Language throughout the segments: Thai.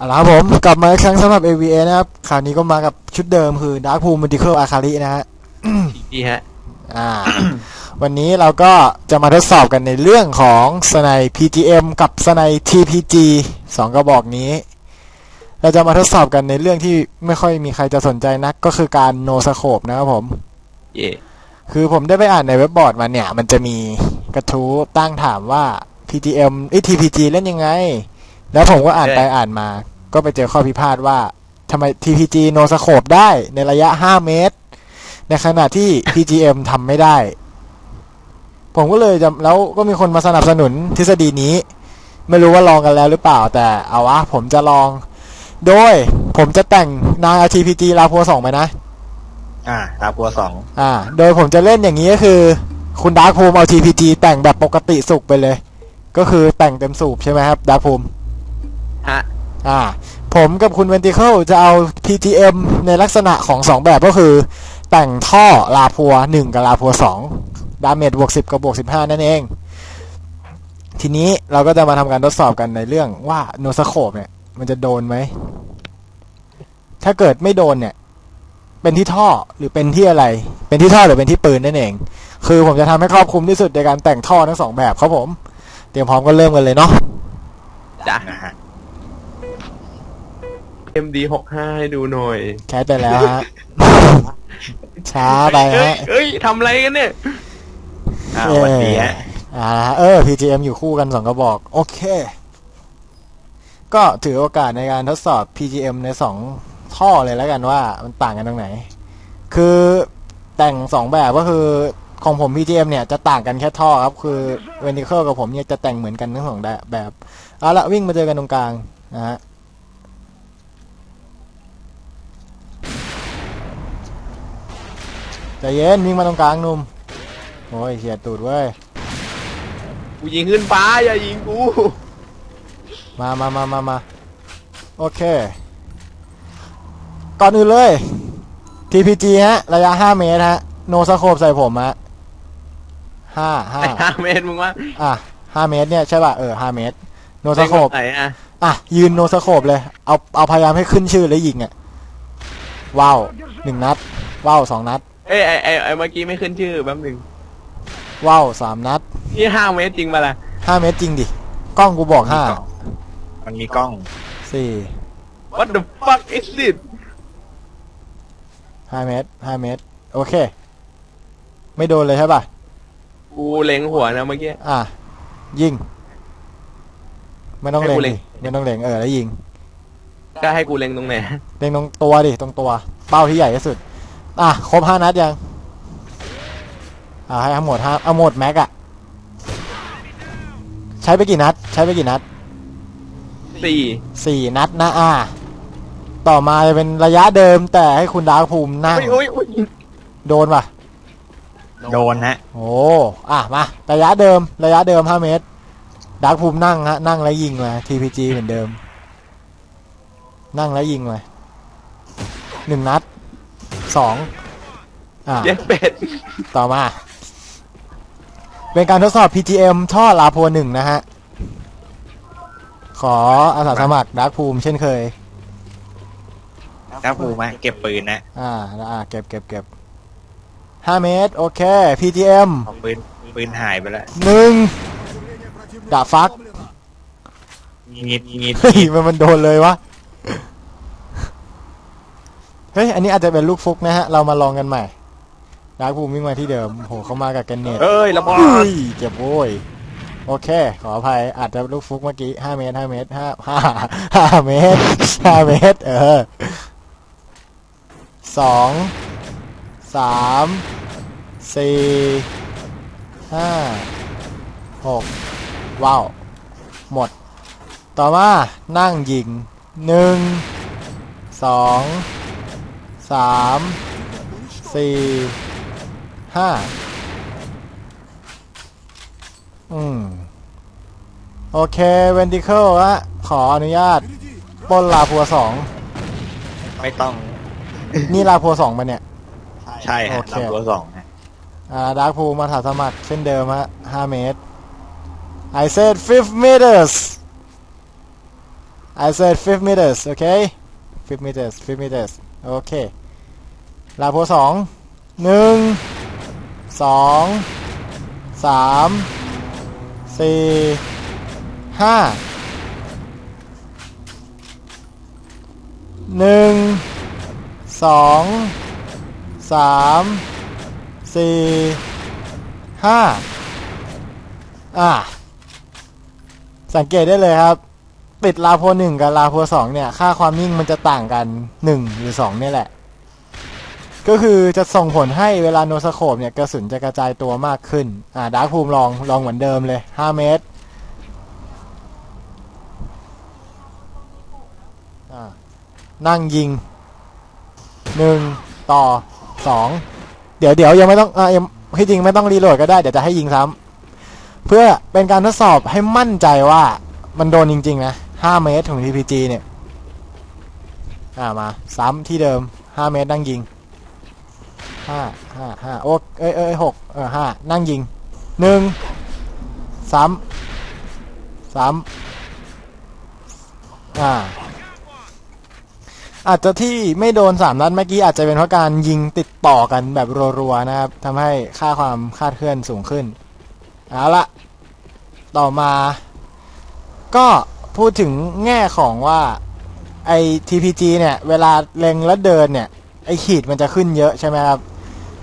เอาละครับผมกลับมาอีกครั้งสำหรับ AVA นะครับคราวนี้ก็มากับชุดเดิมคือ Dark Pool Medical Akari นะฮะดีฮะ อ่า วันนี้เราก็จะมาทดสอบกันในเรื่องของสไน PGM กับสไน TPG สองกระบอกนี้ เราจะมาทดสอบกันในเรื่องที่ไม่ค่อยมีใครจะสนใจนัก ก็คือการโนสโคปนะครับผม เย่คือผมได้ไปอ่านในเว็บบอร์ดมาเนี่ย มันจะมีกระทู้ตั้งถามว่า PGM ไอ้ TPG เล่นยังไง แล้วผมก็อ่านไปอ่านมา ก็ไปเจอข้อพิพาทว่าทำไม TPG โนสโคปได้ในระยะ 5 เมตร ในขณะที่ PGM ทำไม่ได้ ผมก็เลยจะแล้วก็มีคนมาสนับสนุนทฤษฎีนี้ ไม่รู้ว่าลองกันแล้วหรือเปล่าแต่เอาวะผมจะลอง โดยผมจะแต่งนาย TPG ลาพัวสองไปนะ อ่าตาพัวสองอ่า โดยผมจะเล่นอย่างนี้ก็คือ คุณดาร์คภูมิเอา TPG แต่งแบบปกติสุกไปเลย ก็คือแต่งเต็มสูบใช่ไหมครับดาร์คภูมิ ฮะ อ่า ผมกับคุณเวนติเคิลจะเอา PGM ในลักษณะของสองแบบก็คือ แต่งท่อลาพัวหนึ่งกับลาพัวสองดาเมจบวกสิบกับบวกสิบห้านั่นเอง ทีนี้เราก็จะมาทำการทดสอบกันในเรื่องว่าโนสโคปเนี่ย มันจะโดนไหม ถ้าเกิดไม่โดนเนี่ย เป็นที่ท่อหรือเป็นที่อะไร เป็นที่ท่อหรือเป็นที่ปืนนั่นเอง คือผมจะทำให้ครอบคลุมที่สุดในการแต่งท่อทั้งสองแบบครับผม เตรียมพร้อมก็เริ่มกันเลยเนาะ จ้ะนะฮะ MD หกห้าให้ดูหน่อยแคสไปแล้วฮะ ช้าไปเฮ้ยฮะเฮ้ยทำอะไรกันเนี่ยอ่าสวันดีฮะอ่าเออ PGM อยู่คู่กันสองกระบอก โอเค ก็ถือโอกาสในการทดสอบ PGM ในสองท่อเลยแล้วกันว่ามันต่างกันตรงไหน คือแต่งสองแบบก็คือของผม PGM เนี่ยจะต่างกันแค่ท่อครับ คือ Vertical กับผมเนี่ยจะแต่งเหมือนกันทั้งสองแบบ เอาละวิ่งมาเจอกันตรงกลางนะฮะ ใจเย็นวิ่งมาตรงกลางหนุ่มโอ้ยเฉียดตูดเว้ย กูยิงขึ้นฟ้าอย่ายิงกูมามามามามาโอเค ก่อนอื่นเลย TPG ฮะ ระยะ 5 เมตรฮะ โนสโคปใส่ผมฮะห้าห้าไอ้ห้าเมตรมึงว่าอะห้าเมตรเนี่ยใช่ป่ะ เออห้าเมตร โนสโคปไหนอะอะ ยืนโนสโคปเลย เอาเอาพยายามให้ขึ้นชื่อแล้วยิงอะว้าวหนึ่งนัดว้าวสองนัด เอ้ยไอ้ไอ้ไอ้เมื่อกี้ไม่ขึ้นชื่อแป๊บหนึงว้าวสามนัดนี่ห้าเมตรจริงปะล่ะห้าเมตรจริงดิ กล้องกูบอกห้ามันมีกล้อง สี่ What the fuck is this ห้าเมตรห้าเมตร โอเค ไม่โดนเลยใช่ป่ะ กูเล็งหัวนะเมื่อกี้ อะ ยิง ไม่ต้องให้เล็งกูเล็ดิงไม่ต้องเล็งเออแล้วยิง ก็ให้กูเล็งตรงไหน เล็งตรงตัวดิ ตรงตัว เป้าที่ใหญ่ที่สุด อะครบห้านัดยังอะให้ทั้งหมดห้าเอาหมดแม็กอะใช้ไปกี่นัด ใช้ไปกี่นัดสี่สี่นัดนะอะต่อมาจะเป็นระยะเดิมแต่ให้คุณดาร์คภูมินั่งโอ้ยโอ้ยโอ้ยโดนป่ะ โดนฮะ โอ้อะมาระยะเดิมระยะเดิม 5 เมตรดาร์คภูมินั่งฮะนั่งแล้วยิงมา TPG เหมือนเดิม นั่งแล้วยิงมาหนึ่งนัด สองอะเย็ดเป็ดต่อมา เป็นการทดสอบ PGM ท่อลาโพหนึ่งนะฮะ ขออาสาสมัครดาร์คภูมิเช่นเคยตาภูมาเก็บปืนนะอ่าแล้วอ่าเก็บเก็บเก็บห้าเมตร โอเค PGM เอาปืนปืนหายไปแล้วหนึ่งดาฟัก งีดงีดเฮ้ยมันมันโดนเลยวะเฮ้ย อันนี้อาจจะเป็นลูกฟุกนะฮะ เรามาลองกันใหม่ดาร์คภูมิวิ่งมาที่เดิมโหเขามากับแกนเนตเอ้ยระเบิเฮ้ดยเจ็บโว้ยโอเค ขออภัยอาจจะลูกฟุกเมื่อกี้ห้าเมตรห้าเมตรห้าห้าห้าเมตรห้าเมตร เออสองสามสี่ห้าหกว้าว หมด ต่อมานั่งยิงหนึ่งสอง สามสี่ห้าอืม โอเคเวนติเคิลฮะขออนุญาตปล้นลาพัวสองไม่ต้องนี่ลาพัวสองมาเนี่ย ใช่ฮะโอเค ลำตัวสองฮะอ่าดาร์คพูมาถาสมัครเช่นเดิมฮะ5เมตร I said 5 meters I said 5 meters okay 5 meters 5 meters โอเค ลาโพสองหนึ่งสองสามสี่ห้าหนึ่งสองสามสี่ห้าอ่าสังเกตได้เลยครับ ติดลาโพหนึ่งกับลาโพสองเนี่ย ค่าความนิ่งมันจะต่างกันหนึ่งหรือสองเนี่ยแหละ ก็คือจะส่งผลให้เวลาโนสโคปเนี่ยกระสุนจะกระจายตัวมากขึ้น อ่าดาร์คภูมิลองลองเหมือนเดิมเลย 5 เมตรอ่านั่งยิง1ต่อ2เดี๋ยวเดี๋ยวยังไม่ต้องอ่ายังที่จริงไม่ต้องรีโหลดก็ได้ เดี๋ยวจะให้ยิงซ้ำเพื่อเป็นการทดสอบให้มั่นใจว่ามันโดนจริง ๆ นะ5เมตรของ TPG เนี่ย อ่ามา ซ้ำที่เดิม5เมตรนั่งยิง ห้าห้าห้าโอ้เอ้ยเอ้ยหกเออห้านั่งยิงหนึ่งซ้ำซ้ำอ่า อาจจะที่ไม่โดนสามนัดเมื่อกี้อาจจะเป็นเพราะการยิงติดต่อกันแบบรัวๆนะครับทำให้ค่าความคาดเคลื่อนสูงขึ้นเอาละต่อมา ก็พูดถึงแง่ของว่าไอ TPG เนี่ย เวลาเล็งแล้วเดินเนี่ย อขีดมันจะขึ้นเยอะใช่ไหมครับ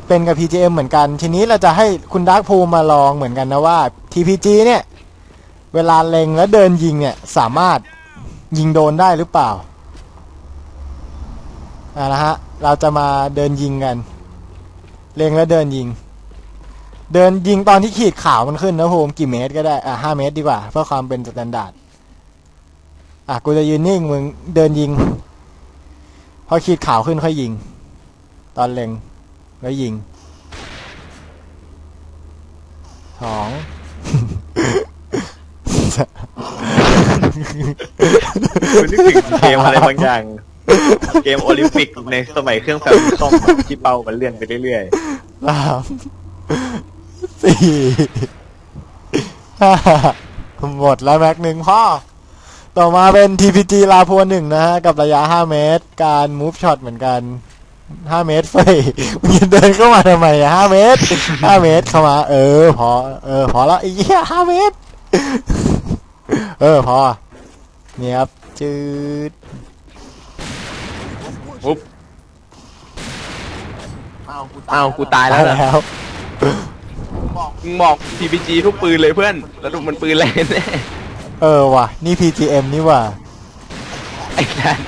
เป็นกับ PGM เหมือนกัน ทีนี้เราจะให้คุณดาร์คภูมาลองเหมือนกันนะว่า TPG เนี่ย เวลาเล็งแล้วเดินยิงเนี่ย สามารถยิงโดนได้หรือเปล่าอ่าละฮะเราจะมาเดินยิงกัน เล็งแล้วเดินยิง เดินยิงตอนที่ขีดขาวมันขึ้นนะภูมกี่เมตรก็ได้อะห้าเมตรดีกว่า เพื่อความเป็นสแตนดาร์ดอะกูจะยืนนิ่งมึงเดินยิง พอขีดขาวขึ้นค่อยยิง ตอนเล็งแล้วยิงสองคุณนึกถึงเกมอะไรบางอย่าง เกมโอลิมปิกในสมัยเครื่องแฟมส้มที่เป้ามันเลื่อนไปเรื่อยสามสี่ห้าหมดแล้วแม็กหนึ่งพ่อ ต่อมาเป็น TPG ลาพัวหนึ่งนะฮะ กับระยะ 5 เมตร การมูฟช็อตเหมือนกัน 5เมตรเฟยมึงจะเดินเข้ามาทำไมอะ5เมตร5เมตรเข้ามา เออ พอ เออ พอแล้วไอ้เหี้ย5เมตร เออ พอ นี่ครับ จืดปุ๊บอ้าวกูตายแล้วเหรอแล้ว มึงบอก PPG ทุกปืนเลยเพื่อน แล้วดูมันปืนอะไรแน่เออว่ะ นี่ PGM นี่ว่ะ ไอ้นั่น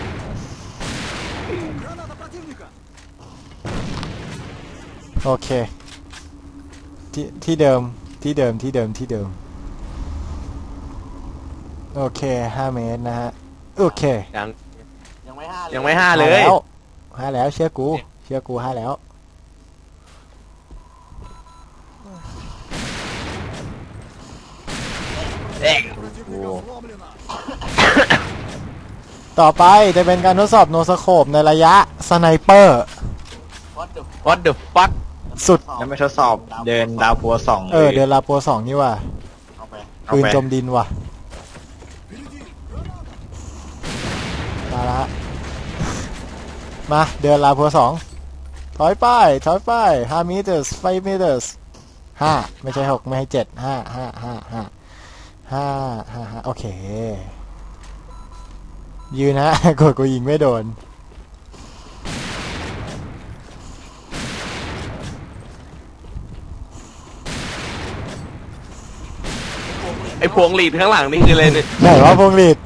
โอเค ที่ที่เดิมที่เดิมที่เดิมที่เดิม โอเคห้าเมตรนะฮะ โอเคยังยังไม่ห้ายังไม่ห้าเลห้าย แล้วห้าแล้วเชื่อกู เชื่อกูห้าแล้วเอ็กต่อไปจะเป็นการทดสอบโนสโคปในระยะสไนเปอร์ what the fuck สุด แล้วไม่ทดสอบเดินดาวพัวสองเออ เดือนลาโปสองนี่ว่ะเอาไปปืนจมดินว่ะมาละมาเดือนลาโปสองถอยไปถอยไปห้า meters five meters ห้าไม่ใช่หกไม่ให้เจ็ดห้าห้าห้าห้าห้าห้าห้าโอเค ยืนนะ กดกูยิงไม่โดน ไอ้พวงหลีดข้างหลังนี่คืออะไรเนี่ยไหนว่าพวงหลีด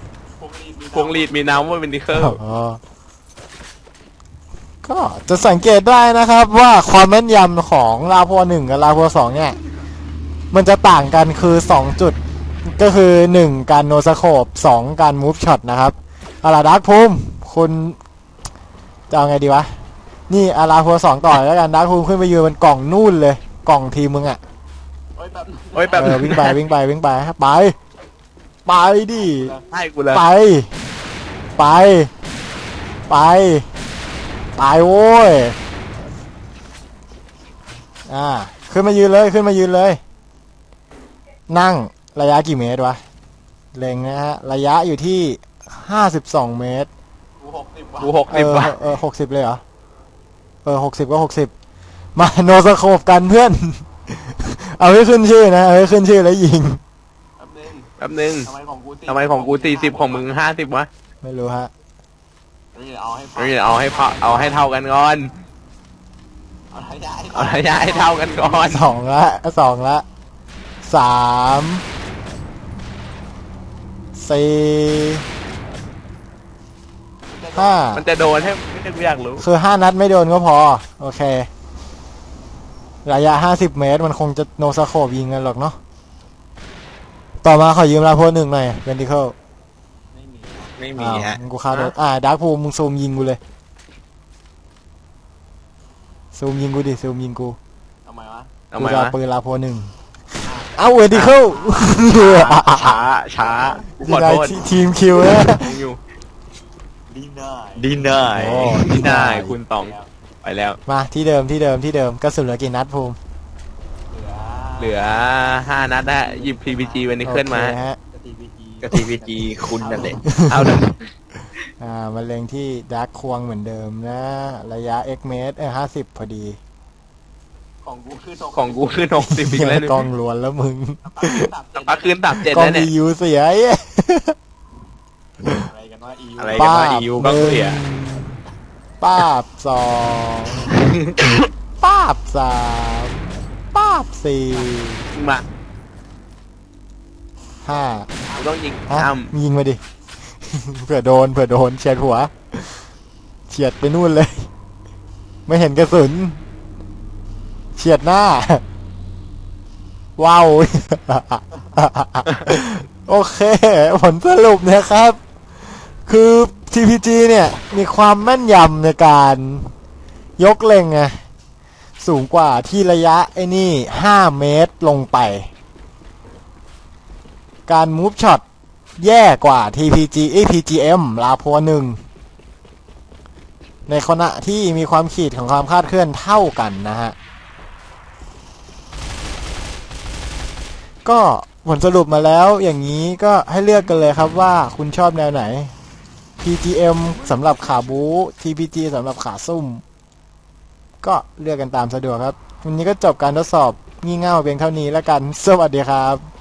พวงหลีดมีน้ำว่าเป็นดิเคิลอ๋อก็จะสังเกตได้นะครับว่าความแม่นยำของลาพัวหนึ่งกับลาพัวสองเนี่ย มันจะต่างกันคือสองจุด ก็คือหนึ่งการโนสโคปสองการมูฟช็อตนะครับอาราดักภูมิคุณจะเอาไงดีวะ นี่อาราพัวสองต่อแล้วกันดักภูมิขึ้นไปยืนบนกล่องนู่นเลย กล่องทีมมึงอะ โอ้ยแบบเออวิ่งไปวิ่งไปวิ่งไปไป ไปดิ ให้กูเลยไป ไป ไป ไปโว้ย อ่า ขึ้นมายืนเลยขึ้นมายืนเลย นั่งระยะกี่เมตรวะ เล็งนะฮะ ระยะอยู่ที่ห้าสิบสองเมตร กูหกเอสิบอว่ะเออหกสิบเลยเหรอ เออหกสิบก็หกสิบ มาโนสโคปกันเพื่อน เอาให้ขึ้นชื่อนะ เอาให้ขึ้นชื่อแล้วยิง แป๊บนึงทำไมของกูสี่สิบของมึงห้าสิบวะไม่รู้ฮะเฮ้ยเอาให้พอเอาให้เท่ากันก่อน เอาระยะให้เท่ากันก่อนสองละสองละสามสี่ห้ามันจะโดนให้ไม่ได้กูอยากรู้คือห้านัดไม่โดนก็พอ โอเค ระยะห้าสิบเมตร มันคงจะโนสโคบยิงกันหรอกเนาะต่อมาขอยืมลาโพหนึ่งหน่อยเวนติเคิลไม่มีฮะกูคาโดนอ่าดาร์คพูมึงซูมยิงกูเลยซูมยิงกูดิซูมยิงกูทำไมกูจะวะเอาปืนลาโพหนึ่งเอาเวนติเคิลช้าช้ากูขอโทษทีมคิวนะมึงอยู่ดีนายโอ้ที่ได้คุณตอง ไปแล้ว มาที่เดิมที่เดิมที่เดิมกระสุนเหลือกี่นัดภูมิเหลือห้านัดนะหยิบ PPG วันนี้ขึ้นมาโอเคฮะกับทีวีจีคุณนั่นแหละเอาหนึ่งอ่ามาเล็งที่ดาร์คควงเหมือนเดิมนะ ระยะ x เมตรเออห้าสิบพอดีของกูขึ้นหกสิบอีกแล้วกล้องล้วนแล้วมึงสักพักขึ้นตับเจ็ดกล้องแล้วเนี่ย EU เสียไอ้อะไรกันว่าอียูก็เสีย ป้าบสองป้าบสามป้าบสี่มาห้ากูต้องยิงฮะอ้ำยิงมาดิ เผื่อโดนเผื่อโดนเฉียดหัวเฉียดไปนู่นเลย ไม่เห็นกระสุนเฉียดหน้า ว้าว โอเค ผลสรุปนะครับ คือ TPG เนี่ยมีความแม่นยำในการยกเล็งไงสูงกว่าที่ระยะไอ้นี่ 5 เมตรลงไป การมูฟช็อตแย่กว่า TPG เอ PGM ลาโพหนึ่ง ในขณะที่มีความขีดของความคาดเคลื่อนเท่ากันนะฮะ ก็ผลสรุปมาแล้วอย่างนี้ก็ให้เลือกกันเลยครับว่าคุณชอบแนวไหน PGM สำหรับขาบู TPG สำหรับขาซุ่ม ก็เลือกกันตามสะดวกครับ วันนี้ก็จบการทดสอบงี่เง่าเพียงเท่านี้แล้วกัน สวัสดีครับ